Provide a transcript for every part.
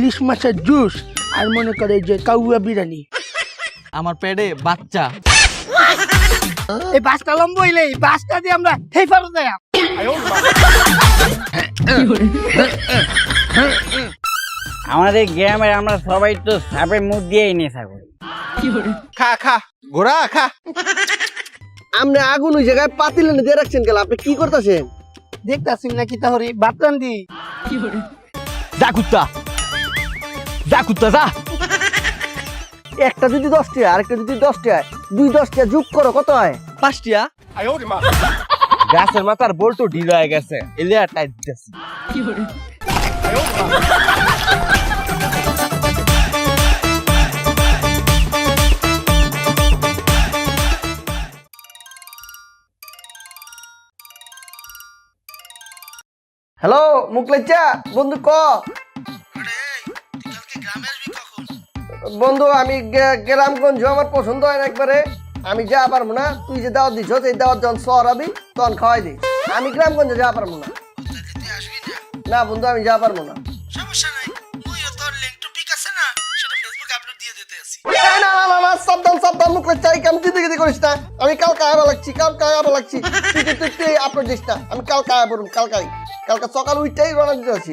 ইলিশ মাছের জুস আর মনে করে যে কাউয়া বিরিয়ানি। আমার পেটে বাচ্চা। এই বাসটা লম্বা হইলে এই বাসটা দিয়ে আমরা হেই পারো দেয়া আমাদের গ্রামের আমরা সবাই তো সাপের মুখ দিয়েই নেশা করি খা খা ঘোড়া খা। আপনি আগুন ওই জায়গায় পাতিলে দিয়ে রাখছেন কেন আপনি কি করতেছেন? দেখতাছি নাকি তাহলে ভাত রান্ধি যা কুত্তা। যা কুত্তা যা। একটা যদি দশ টাকা আরেকটা যদি দশ টাকা দুই দশ টাকা যোগ করো কত হয়? পাঁচটিয়া গাছের মাথার বল্টু ঢিল হয়ে গেছে এলিয়া টাইট দিতেছি। হ্যালো মুকলেচা বন্ধু ক? বন্ধু আমি গ্রামগঞ্জ আমার পছন্দ হয় না একবারে। আমি যা পারব না তুই যে দাওয়াত দিছ এই দাওয়াত যখন হবি তখন খাওয়াই দিস। আমি গ্রামগঞ্জে যা পারব না। না বন্ধু আমি যা পারব না। আমি আবার লাগছি আবার লাগছি। আপলোড দিস না। আমি কালকে আবার বলুন কালকাই কালকে সকাল উঠতেই রওনা দিতে আছি।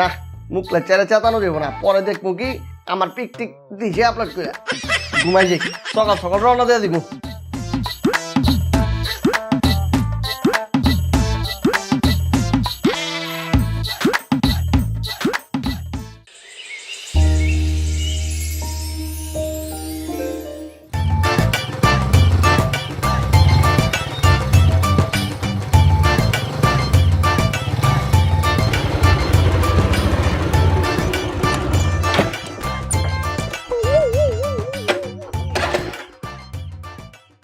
না। মুখ চেড়ে চেতানো দেবো না। পরে দেখব কি, আমার পিকটিক দিছে আপলোড করে ঘুমাই যাই। সকাল সকাল রওনা দিয়ে দিব।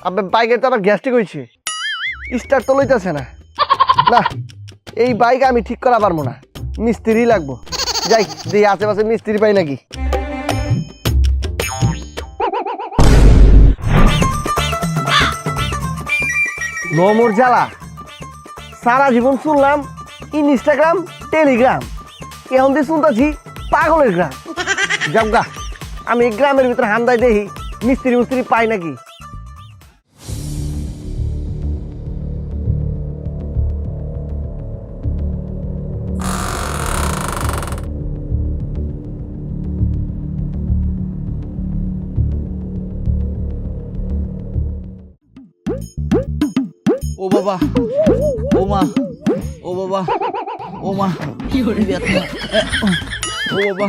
আপনার বাইকের তো আবার গ্যাস্ট্রিক হয়েছে স্টার্ট তো লইতেছে না। না, এই বাইক আমি ঠিক করা পারব না। মিস্ত্রি লাগবো। যাই দেখি আশেপাশে মিস্ত্রি পাই নাকি। নমর জ্বালা। সারা জীবন শুনলাম ইনস্টাগ্রাম, টেলিগ্রাম। এখন দিয়ে শুনতেছি পাগলের গ্রাম। যাবগা আমি গ্রামের ভিতরে হান্দায় দেখি মিস্ত্রি মিস্ত্রি পাই নাকি। বাবা। ও মা ও বাবা ও মা। কি এ, ও বাবা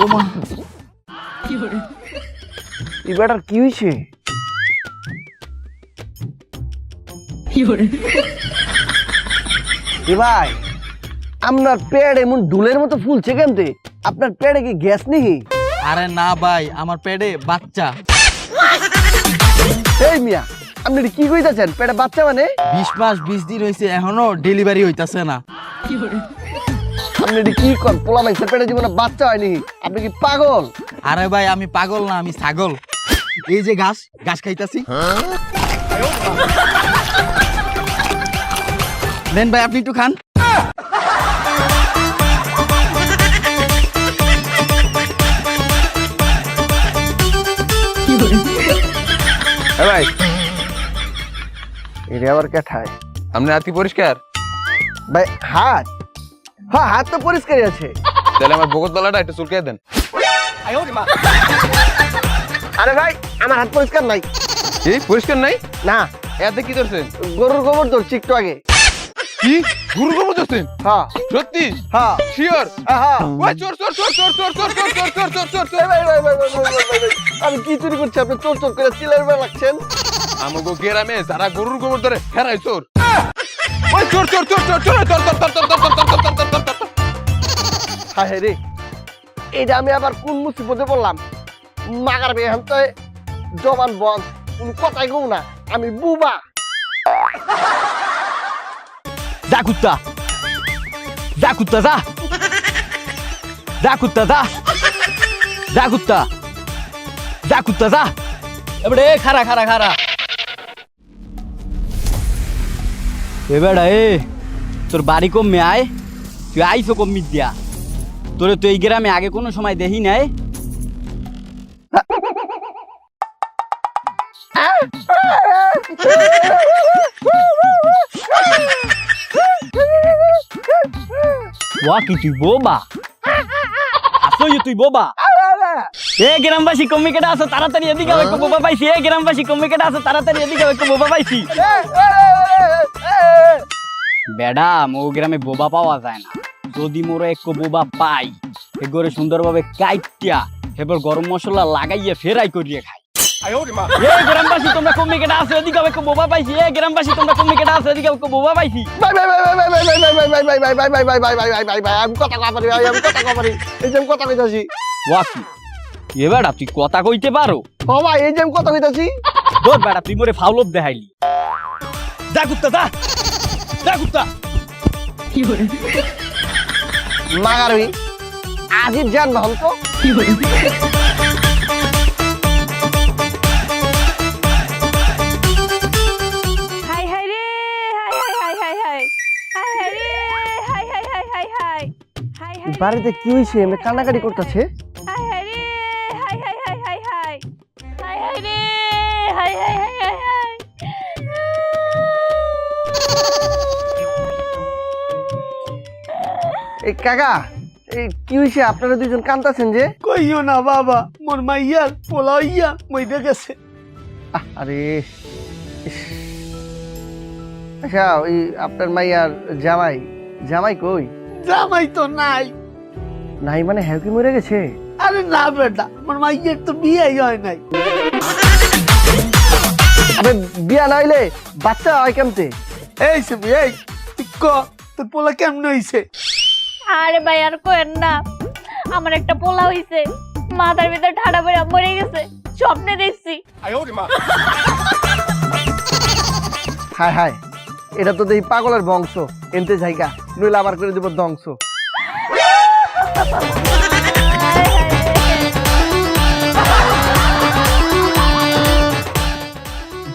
ও মা। এই বেটার কি হয়েছে? এ ভাই আপনার পেট এমন ডুলের মতো ফুলছে কেমতে? আপনার পেটে কি গ্যাস নেই আরে না ভাই আমার পেটে বাচ্চা। এই মিয়া আপনি কি কইতাছেন? পেটে বাচ্চা মানে? বিশ মাস বিশ দিন হয়েছে এখনও ডেলিভারি হইতাছে না। আপনি কি কর পোলা মাইসের পেটে জীবনে বাচ্চা হয়নি। আপনি কি পাগল? আরে ভাই আমি পাগল না আমি ছাগল। এই যে ঘাস ঘাস খাইতাছি। দেন ভাই আপনি একটু খান। ভাই এটা আবার কে ঠায় আপনি হাত পরিষ্কার ভাই হাত হ্যাঁ হাত তো পরিষ্কারই আছে তাহলে আমার বগত তলাটা একটু চুলকে দেন আরে ভাই আমার হাত পরিষ্কার নাই কি পরিষ্কার নাই না এতে কি করছেন গরুর গোবর ধরছি একটু আগে কি গুরু গোবর করছেন হ্যাঁ সত্যি হ্যাঁ শিওর হ্যাঁ ওই চোর চোর চোর চোর চোর চোর চোর চোর চোর চোর চোর। আমি কি চুরি করছি আপনি চোর চোর করে চিলের লাগছেন আমাগো গ্রামে যারা গরুর গোবর ধরে হেরাই চোর ওই চোর চোর চোর চোর চোর চোর চোর চোর চোর চোর চোর চোর চোর চোর হ্যাঁ হ্যাঁ রে এটা আমি আবার কোন মুসিবতে পড়লাম মাগার বেয়ে তো জবান বন্ধ কোন কথাই কম না আমি বুবা যা কুত্তা যা কুত্তা যা যা কুত্তা যা যা কুত্তা যা কুত্তা যা এবারে খারা খারা খারা এ বেড়া, এ, তোর বাড়ি কমে আয়, তুই আইসো কম দিয়া। তোরে তো এই গ্রামে আগে কোনো সময় দেখি নাই। তুই বোবা? আসো তুই বোবা। এ গ্রামবাসী কম্মি কেটে আসো, তাড়াতাড়ি এদিকে বোবা পাইছি। এ গ্রামবাসী কম্মি কেটে আসো, তাড়াতাড়ি এদিকে বোবা পাইছি। বেডা ও গ্রামে বোবা পাওয়া যায় না যদি মোরে এক বোবা পাই এগরে সুন্দরভাবে কাইটিয়া এবার গরম মশলা লাগাইয়া ফেরাই করিয়ে খাই গ্রামবাসী তোমরা বোবা পাইছি এ গ্রামবাসী কথা তুই কথা কইতে এই যে বেড়া তুই মোরে দেখাইলি কি মাগারবি। আজিব যানবাহন তো। বাড়িতে কি হয়েছে? কানাকাটি করতেছে? এই কাকা এই কি হইছে? আপনারা দুইজন কান্দাছেন যে? কইও না বাবা মোর মাইয়ার পোলা হইয়া মইদে গেছে। আরে ইস। আচ্ছা ওই আপনার মাইয়ার জামাই জামাই কই? জামাই তো নাই। নাই মানে হ্যাঁ কি মরে গেছে? আরে না বেটা মোর মাইয়ের তো বিয়েই হয় নাই। আবে বিয়া না হইলে বাচ্চা হয় কেমতে? এই সে এই তুই ক তোর পোলা কেমন হইছে? আরে ভাই আর কোয়েন না। আমার একটা পোলা হইছে। মাথার ভিতর ঠাডা পড়ে মরে গেছে। স্বপ্নে দেখছি। হায় হায় এটা তো দেখি পাগলের বংশ। এনতে জায়গা নইলে আবার করে দেব ধ্বংস।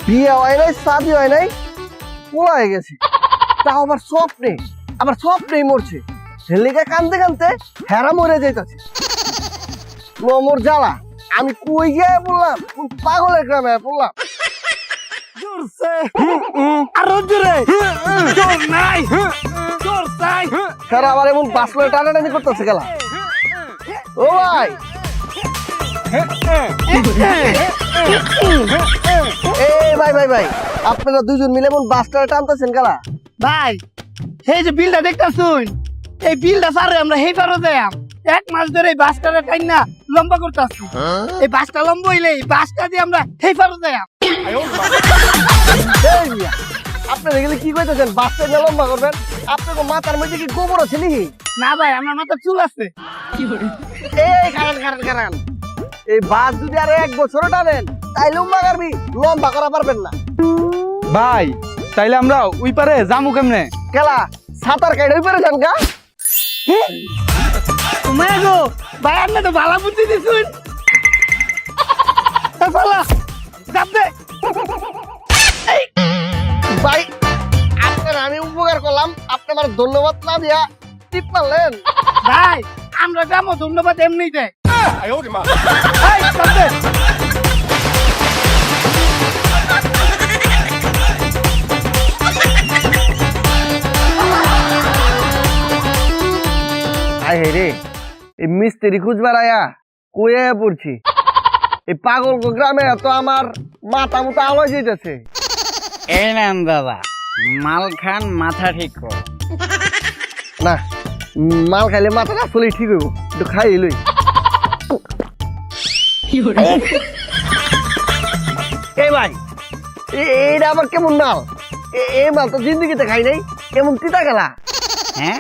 বিয়ে হয় নাই শাদি হয় নাই। পোলা হয়ে গেছে। তাও আমার স্বপ্নে। আমার স্বপ্নেই মরছে। ছেলেকে কানতে কানতে হেরা মরে যাইতাছে। মোর জ্বালা, আমি কই গিয়ে বললাম? পাগলের গ্রামে বললাম। আবার এমন করতেছে গেলা। ও ভাই। ভাই ভাই ভাই, আপনারা দুজন মিলে বাস টানা টানতেছেন গেলা। ভাই, এই যে বিলটা দেখতাছুন? এই বিলটা সারে আমরা হেই পারো যাম এক মাস ধরে এই বাসটা টাইন না লম্বা করতেছি এই বাসটা লম্বা হইলে এই বাসটা দিয়ে আমরা হেই পারো মিয়া, আপনারা এগুলো কি কইতেছেন? বাস টাইনা লম্বা করবেন? আপনার মাথার মধ্যে কি গোবর আছে নাকি? না ভাই আমার মাথা চুল আছে। এই কারণ কারণ কারণ এই বাস যদি আর এক বছর টানেন তাই লম্বা করবি লম্বা করা পারবেন না। ভাই তাইলে আমরা ওই পারে জামু কেমনে? খেলা সাঁতার কাইড হয়ে পেরেছেন গা। গো ভাই আপনি তো ভালো বুদ্ধি দিছুন ফালা চাপ দে। ভাই আপনার আমি উপকার করলাম। আপনি আমার ধন্যবাদ না দিয়া টিপ মারলেন। ভাই আমরা যাব ধন্যবাদ এমনি দেয় দে। হে রে। এই মিস্ত্রি খুঁজ বেড়ায়া কয়ে পড়ছি। এই পাগল গ্রামে তো আমার মাথা মতো আলোয় যেতেছে এই নেন দাদা মাল খান মাথা ঠিক কর। না মাল খাইলে মাথাটা আসলেই ঠিক হইব একটু খাই লই। এই ভাই এ- এইটা আবার কেমন মাল? এ- এই মাল তো জিন্দগিতে খাই নাই কেমন তিতা গেলা হ্যাঁ?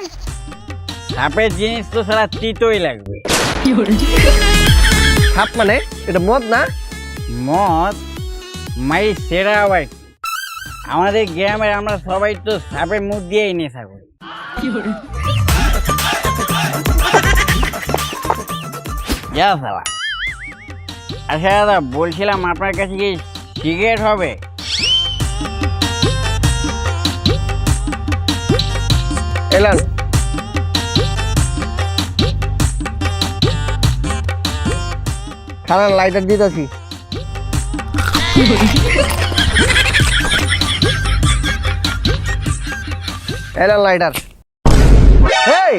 সাপের জিনিস তো সারা তিতই লাগবে। সাপ মানে? এটা মদ না? মদ? মাই সেরা আবার আমাদের গ্রামের আমরা সবাই তো সাপের মুখ দিয়েই নেশা করি। যা সালা আচ্ছা দাদা বলছিলাম আপনার কাছে কি সিগারেট হবে? এলান খারাপ লাইটার দিতেছি এলাম লাইটার এই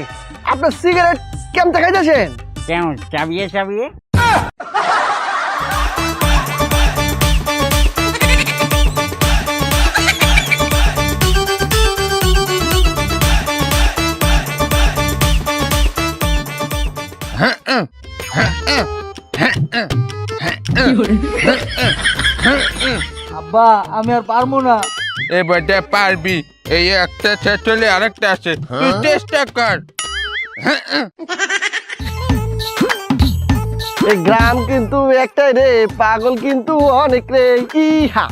আপনার সিগারেট কেমন খাইতেছেন? কেমন চাবিয়ে চাবিয়ে? আব্বা আমি আর পারব না এ বেটা পারবি এই একটা হলে আরেকটা আছে তুই চেষ্টা কর এই গ্রাম কিন্তু একটাই রে পাগল কিন্তু অনেক রে ইহা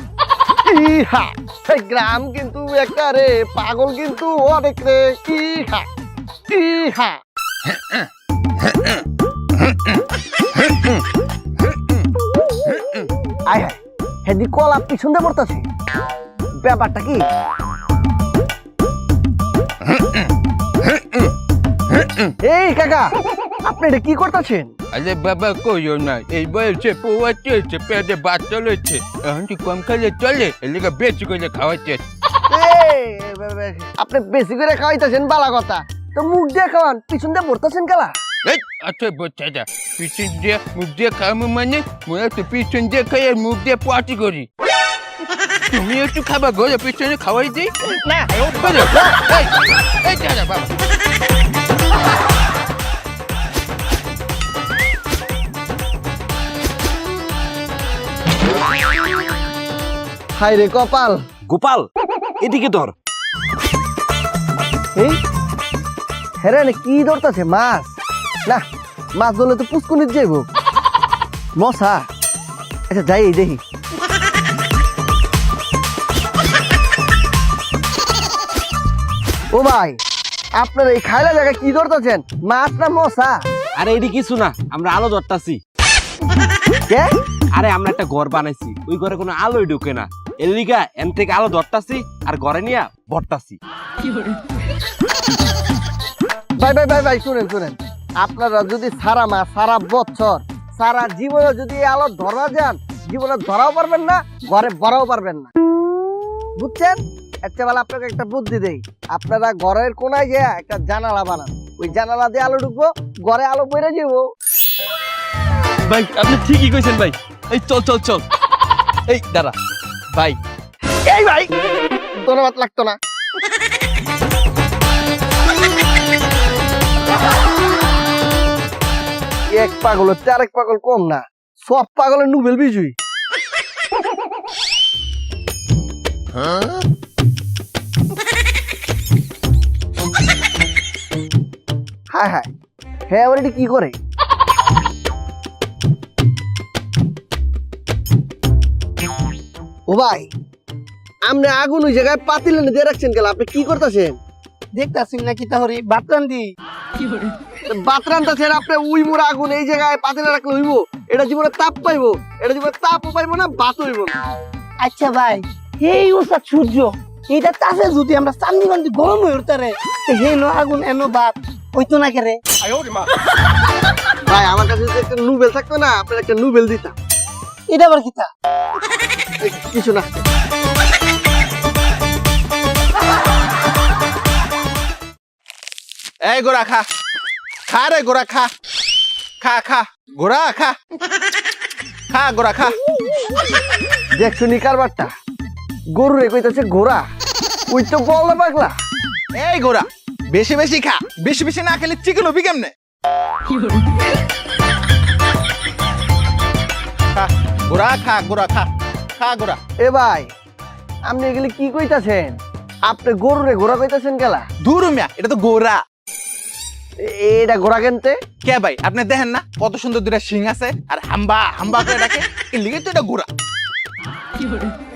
ইহা এই গ্রাম কিন্তু একটা রে পাগল কিন্তু অনেক রে ইহা ইহা আয় হায় হেদি কল আপনি শুনতে পড়তেছে ব্যাপারটা কি? এই কাকা আপনি এটা কি করতেছেন? আরে বাবা কইও না এই বয়সে পোয়া চলছে পেটে চলেছে এখন তুই কম খেলে চলে? এলাকা বেশি করে খাওয়াচ্ছে। আপনি বেশি করে খাওয়াইতেছেন বালা কথা। তো মুখ দিয়ে খাওয়ান পিছন দিয়ে পড়তেছেন কেলা? এই আচ্ছা বাচ্চাটা পিছন দিয়ে মুখ দিয়ে খাওয়াবো মানে মনে তো পিছন দিয়ে খাই আর মুখ দিয়ে পাটি করি তুমি একটু খাবা ঘরে পিছনে খাওয়াই দিই না বলো, এই, এই দাদা বাবা হাই রে কপাল গোপাল এদিকে ধর এই হেরে নে কি ধরতেছে মাছ না মাছ ধরলে তো পুষ্কুনিত যাইব। মশা। আচ্ছা যাই দেখি। ও ভাই আপনার এই খাইলা জায়গায় কি ধরতেছেন? মাছ না মশা? আরে এটি কিছু না আমরা আলো ধরতাছি। কে? আরে আমরা একটা ঘর বানাইছি ওই ঘরে কোনো আলোই ঢুকে না। এর লিগা এন থেকে আলো ধরতাছি আর ঘরে নিয়ে ভরতাছি। ভাই ভাই ভাই ভাই শুনেন শুনেন। আপনারা যদি সারা মাস সারা বছর সারা জীবনে যদি আলো ধরা যান জীবনে ধরাও পারবেন না ঘরে ভরাও পারবেন না। বুঝছেন? একটা বেলা আপনাকে একটা বুদ্ধি দেই। আপনারা ঘরের কোনায় যে একটা জানালা বানান। ওই জানালা দিয়ে আলো ঢুকবো ঘরে আলো বেড়ে যাব ভাই আপনি ঠিকই কইছেন ভাই। এই চল চল চল। এই দাঁড়া। ভাই। এই ভাই ধন্যবাদ লাগতো না। এক পাগল হচ্ছে, আরেক পাগল কম না। সব পাগলের নুবেল বিজুই হায় হায় হ্যাঁ আবার এটি কি করে? ও ভাই, আপনি আগুন ওই জায়গায় পাতিলে দিয়ে রাখছেন কেন? আপনি কি করতেছেন? দেখতাছি নাকি তাহলে? বাতরান দি। বাতরানটা ছেড়ে আপনি উই মুড়া আগুন এই জায়গায় পাতিলে রাখলে হইব। এটা জীবনে তাপ পাইবো। এটা জীবনে তাপও পাইবো না বাত হইব না। আচ্ছা ভাই এই ওসা সূর্য এটা চাষে যদি আমরা চান্দি বান্দি গরম হয়ে উঠতে রে। হে নো আগুন এনো বাত হইতো না কে রে? ভাই আমার কাছে যদি একটা নুবেল থাকতো না আপনার একটা নুবেল দিতাম। এটা আবার কিতা কিছু না। এই গোরা খা। খা রে গোরা খা। খা খা। গোরা খা। খা গোরা খা। দেখছ নি কারবারটা গরু রে কইতাছে ঘোড়া ওই তো বল পাগলা। এই গোরা বেশি বেশি খা। বেশি বেশি না খেলে চিকেন হবি কেমনে? খা গোরা খা গোরা খা। খা গোরা। এ ভাই আপনি এগুলি কি কইতাছেন? আপনি গরু রে ঘোড়া কইতাছেন কেলা? দূর মিয়া এটা তো গোরা। এটা ঘোড়া কেনতে? কে ভাই? আপনি দেখেন না? কত সুন্দর দুটা শিং আছে আর হাম্বা হাম্বা করে ডাকে এর লিগে তো এটা গোরা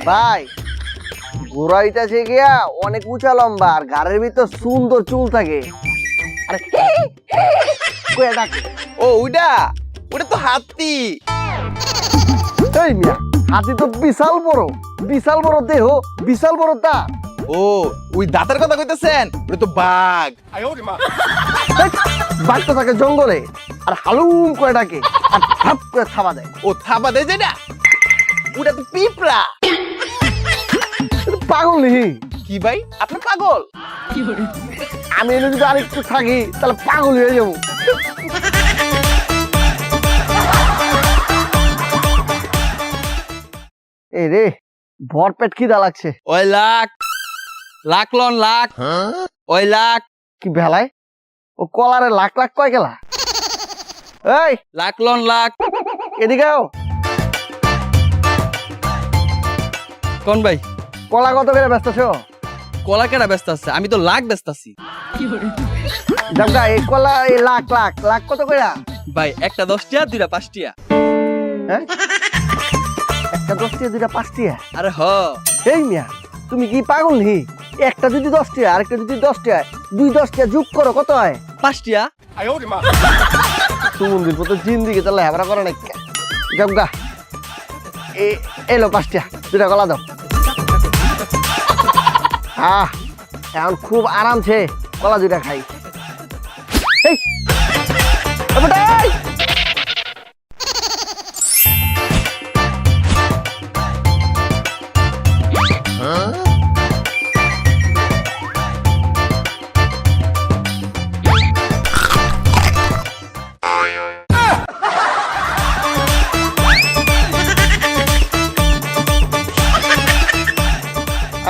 ভাই ঘোড়া হইতাছে গিয়া অনেক উঁচা লম্বা আর ঘাড়ের ভিতর সুন্দর চুল থাকে। আরে কইয়া ডাকে ও ওইটা? ওটা তো হাতি। এই মিয়া হাতি তো বিশাল বড় বিশাল বড় দেহ বিশাল বড় দাঁত। ও ওই দাঁতের কথা কইতেছেন? ওটা তো বাঘ। বাঘ তো থাকে জঙ্গলে আর হালুম করে ডাকে আর ধাপ করে থাবা দেয়। ও থাবা দে যেটা ওটা তো পিঁপড়া। পাগল নেই কি ভাই? আপনি পাগল? আমি এনে যদি আরেকটু থাকি তাহলে পাগল হয়ে যাব। এই রে ভরপেট খিদা লাগছে। ওই লাখ লাখ লন লাখ ওই লাখ কি ভেলায়? ও কলারে লাখ লাখ কয় গেলা? এই! লাখ লন লাখ এদিকেও কোন ভাই? কলা কত করে ব্যস্ত আছো? কলা কেটা ব্যস্ত আছে? আমি তো লাখ ব্যস্ত আছি। জামগা এই কলা এই লাখ লাখ লাখ কত করে ভাই একটা দশ টিয়া দুইটা পাঁচ টিয়া হ্যাঁ? একটা দশ টিয়া দুইটা পাঁচ আরে হ। এই মিয়া তুমি কি পাগল নি একটা যদি দশ টিয়া আরেকটা যদি দশ টিয়া দুই দশ টিয়া যোগ করো কত হয়? পাঁচ টিয়া? সুমন্দির পথে জিন্দিগি তাহলে হেবরা করে এ এলো পাঁচ টিয়া দুটা কলা দাও। আহ এখন খুব আরামছে কলা দুইটা খাই। এই!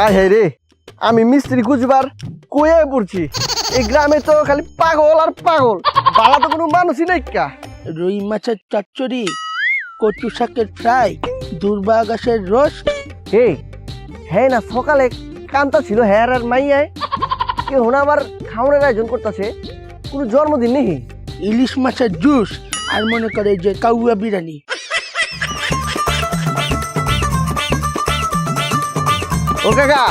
আয় হে রে আমি মিস্ত্রি খুঁজবার কয়ে পড়ছি। এই গ্রামে তো খালি পাগল আর পাগল পালা তো কোনো মানুষই নাই কা। রুই মাছের চচ্চড়ি কচু শাকের ফ্রাই দুর্বা গাছের রস হে হ্যাঁ না সকালে কান্তা ছিল হ্যাঁ আর মাইয়ায়। কেউ না আবার খাওয়ানোর আয়োজন করতেছে কোনো জন্মদিন নেই। ইলিশ মাছের জুস আর মনে করে যে কাউয়া বিরিয়ানি। ও কাকা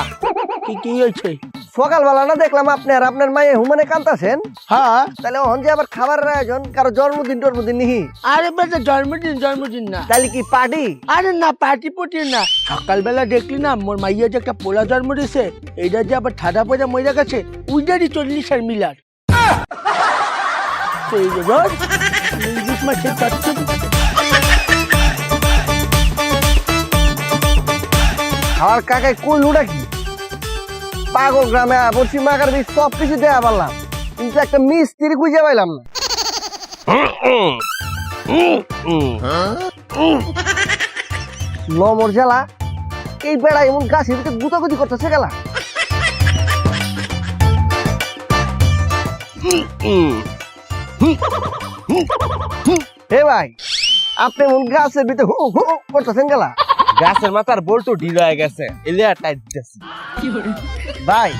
কি কি হয়েছে? সকালবেলা না দেখলাম আপনি আর আপনার মায়ে হুমানে কান্তাছেন হ্যাঁ। তাহলে ওহন যে আবার খাবারের আয়োজন কারও জন্মদিন টন্মদিন নেই আরে বেটা জন্মদিন জন্মদিন না। তাহলে কি পার্টি? আরে না পার্টি পুটি না। সকালবেলা দেখলি না মোর মাইয়া যে একটা পোলা জন্ম দিয়েছে এইটা যে আবার ঠাডা পয়দা মরে গেছে উইটারই চল্লিশ আর মিলার রস, ইলিশ মাছের খাওয়ার কাকায় কোন কি? পাগল গ্রামে বলছি মাকার বীজ সব কিছু দেয়া পারলাম, কিন্তু একটা মিস্ত্রি খুঁজে পাইলাম না। নমর জেলা এই বেড়া এমন গাছের ভিতরে গুতাগুতি করতেছে গেলা। হে ভাই, আপনি এমন গাছের ভিতরে হু হু করতেছেন গেলা। গাছের মাথার বল্টু ঢিল হয়ে গেছে। ভাই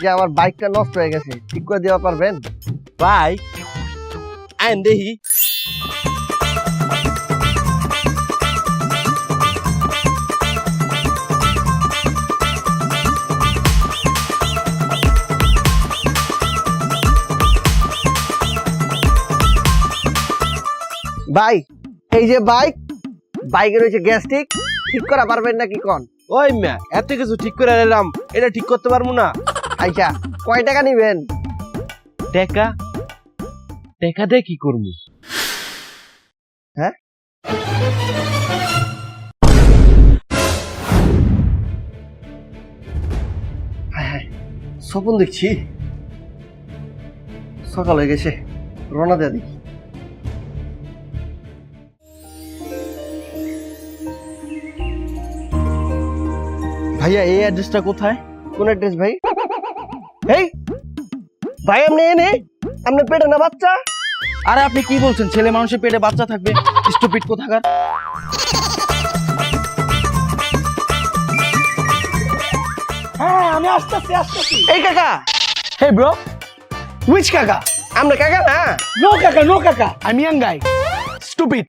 যে আমার বাইকটা নষ্ট হয়ে গেছে। ঠিক করে দেওয়া পারবেন? ভাই, আইন দেহি ভাই, এই যে বাইক বাইকে রয়েছে গ্যাস্ট্রিক ঠিক করা পারবেন নাকি কোন? ওই মিয়া এত কিছু ঠিক করে এলাম এটা ঠিক করতে পারব না। আচ্ছা কয় টাকা নিবেন? টেকা টেকা দিয়ে কি করব? হ্যাঁ? স্বপন দেখছি। সকাল হয়ে গেছে রওনা দেয়া দিই ভাইয়া এই অ্যাড্রেসটা কোথায় কোন অ্যাড্রেস ভাই এই ভাই আপনি এনে আপনার পেটে না বাচ্চা আরে আপনি কি বলছেন ছেলে মানুষের পেটে বাচ্চা থাকবে স্টুপিট কোথাকার হ্যাঁ আমি আসতেছি আসতেছি এই কাকা হে ব্রো উইচ কাকা আমরা কাকা না নো কাকা নো কাকা আমি ইয়াং গাই স্টুপিড